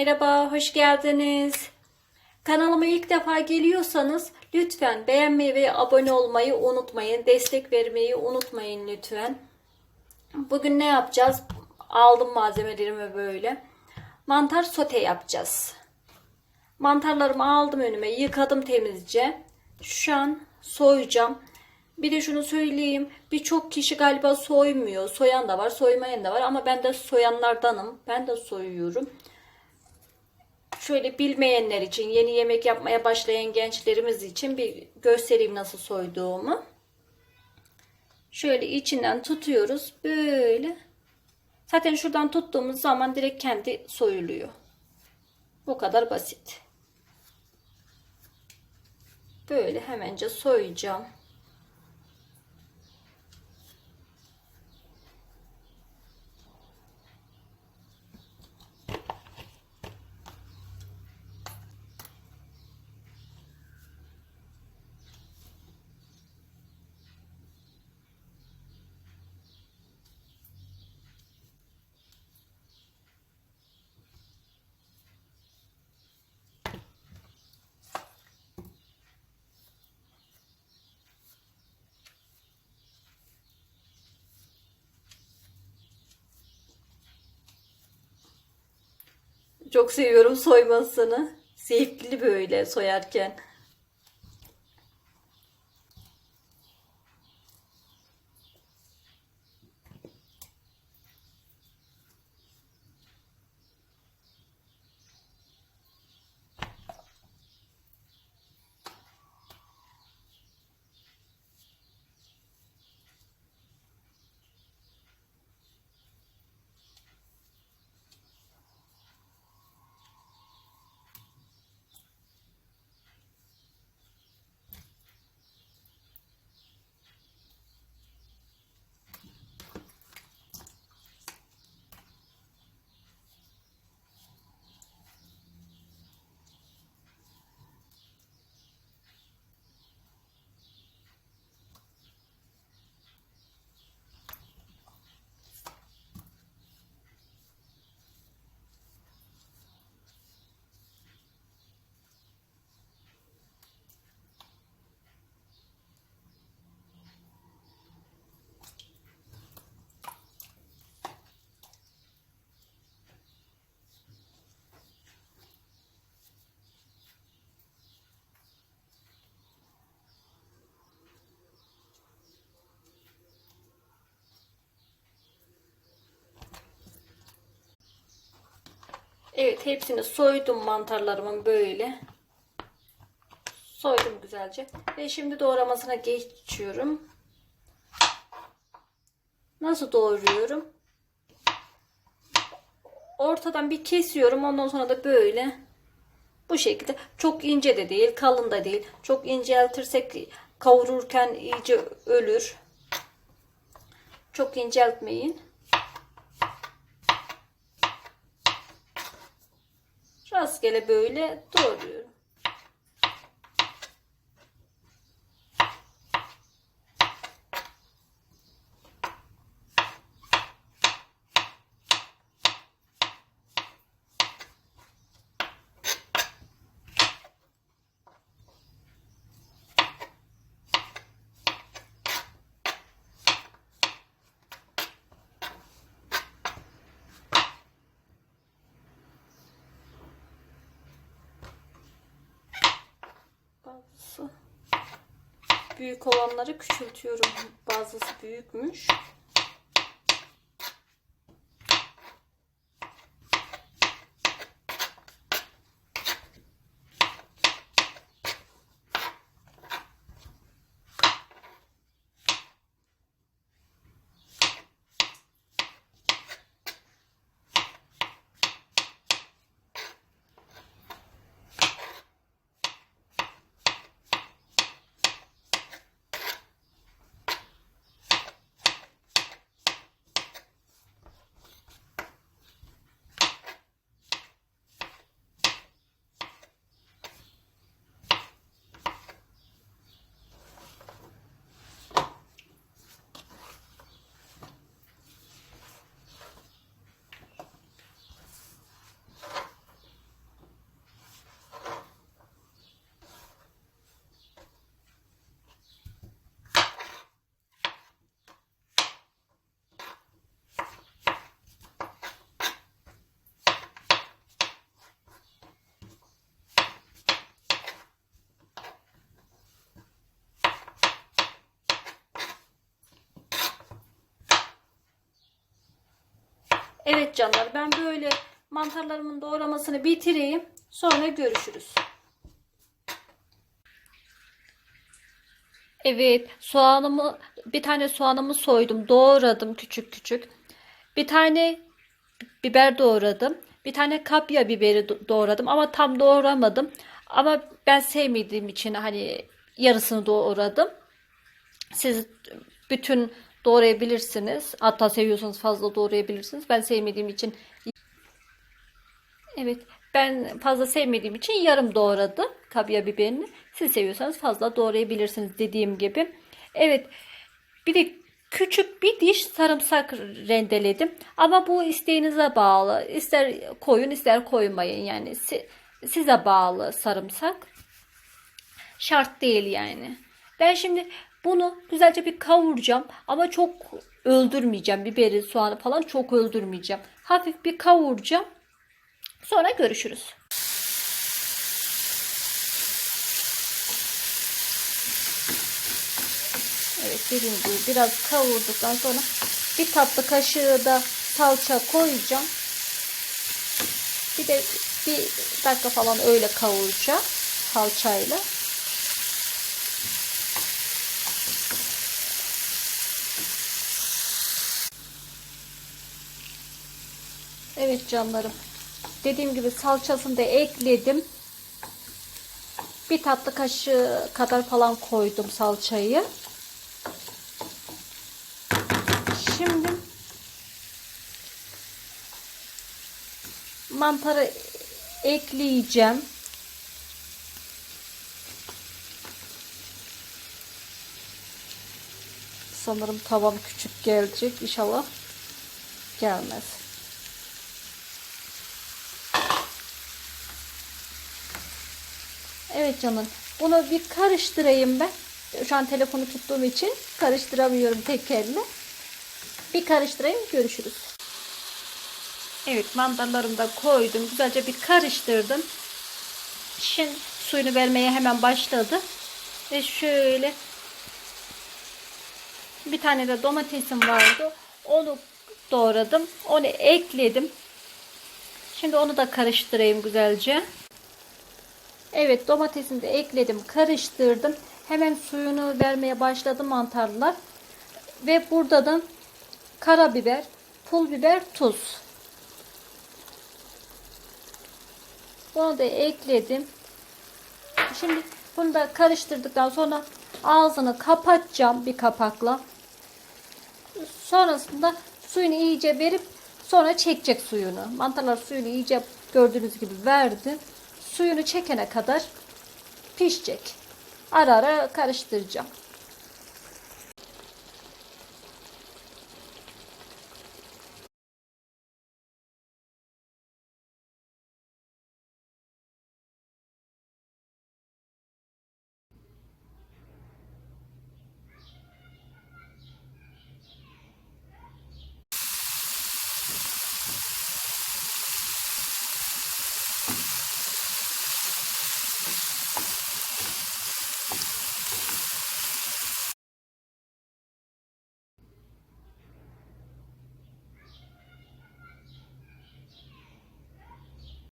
Merhaba, hoş geldiniz. Kanalıma ilk defa geliyorsanız lütfen beğenmeyi ve abone olmayı unutmayın. Destek vermeyi unutmayın lütfen. Bugün ne yapacağız? Aldım malzemelerimi böyle. Mantar sote yapacağız. Mantarlarımı aldım önüme, yıkadım temizce. Şu an soyacağım. Bir de şunu söyleyeyim. Birçok kişi galiba soymuyor. Soyan da var, soymayan da var ama ben de soyanlardanım. Ben de soyuyorum. Şöyle bilmeyenler için, yeni yemek yapmaya başlayan gençlerimiz için bir göstereyim nasıl soyduğumu. Şöyle içinden tutuyoruz. Böyle. Zaten şuradan tuttuğumuz zaman direkt kendi soyuluyor. Bu kadar basit. Böyle hemence soyacağım. Çok seviyorum soymasını. Zevkli böyle soyarken. Evet hepsini soydum mantarlarımın böyle. Soydum güzelce. Ve şimdi doğramasına geçiyorum. Nasıl doğruyorum? Ortadan bir kesiyorum. Ondan sonra da böyle bu şekilde çok ince de değil, kalın da değil. Çok inceltirsek kavururken iyice ölür. Çok inceltmeyin. Rastgele böyle doğruyorum. Bazısı büyük olanları küçültüyorum. Bazısı büyükmüş. Evet canlar ben böyle mantarlarımın doğramasını bitireyim. Sonra görüşürüz. Evet soğanımı bir tane soğanımı soydum doğradım küçük küçük. Bir tane biber doğradım. Bir tane kapya biberi do- doğradım ama tam doğramadım. Ama ben sevmediğim için hani yarısını doğradım. Siz bütün doğrayabilirsiniz. Hatta seviyorsanız fazla doğrayabilirsiniz. Ben sevmediğim için Evet, ben fazla sevmediğim için yarım doğradım kapya biberini. Siz seviyorsanız fazla doğrayabilirsiniz dediğim gibi. Evet, bir de küçük bir diş sarımsak rendeledim. Ama bu isteğinize bağlı. İster koyun ister koymayın yani. Si- size bağlı sarımsak. Şart değil yani. Ben şimdi bunu güzelce bir kavuracağım ama çok öldürmeyeceğim. Biberi, soğanı falan çok öldürmeyeceğim. Hafif bir kavuracağım. Sonra görüşürüz. Evet dediğim gibi biraz kavurduktan sonra bir tatlı kaşığı da salça koyacağım. Bir de bir dakika falan öyle kavuracağım salçayla. Evet canlarım. Dediğim gibi salçasını da ekledim. Bir tatlı kaşığı kadar falan koydum salçayı. Şimdi mantarı ekleyeceğim. Sanırım tavam küçük gelecek. İnşallah gelmez. Evet canım. Bunu bir karıştırayım ben. Şu an telefonu tuttuğum için karıştıramıyorum tek elle. Bir karıştırayım görüşürüz. Evet mantarlarımı da koydum. Güzelce bir karıştırdım. Şimdi suyunu vermeye hemen başladı. Ve şöyle bir tane de domatesim vardı. Onu doğradım. Onu ekledim. Şimdi onu da karıştırayım güzelce. Evet domatesini de ekledim karıştırdım. Hemen suyunu vermeye başladı mantarlar. Ve burada da karabiber, pul biber, tuz. Bunu da ekledim. Şimdi bunu da karıştırdıktan sonra ağzını kapatacağım bir kapakla. Sonrasında suyunu iyice verip sonra çekecek suyunu. Mantarlar suyunu iyice gördüğünüz gibi verdi suyunu çekene kadar pişecek. Ara ara karıştıracağım.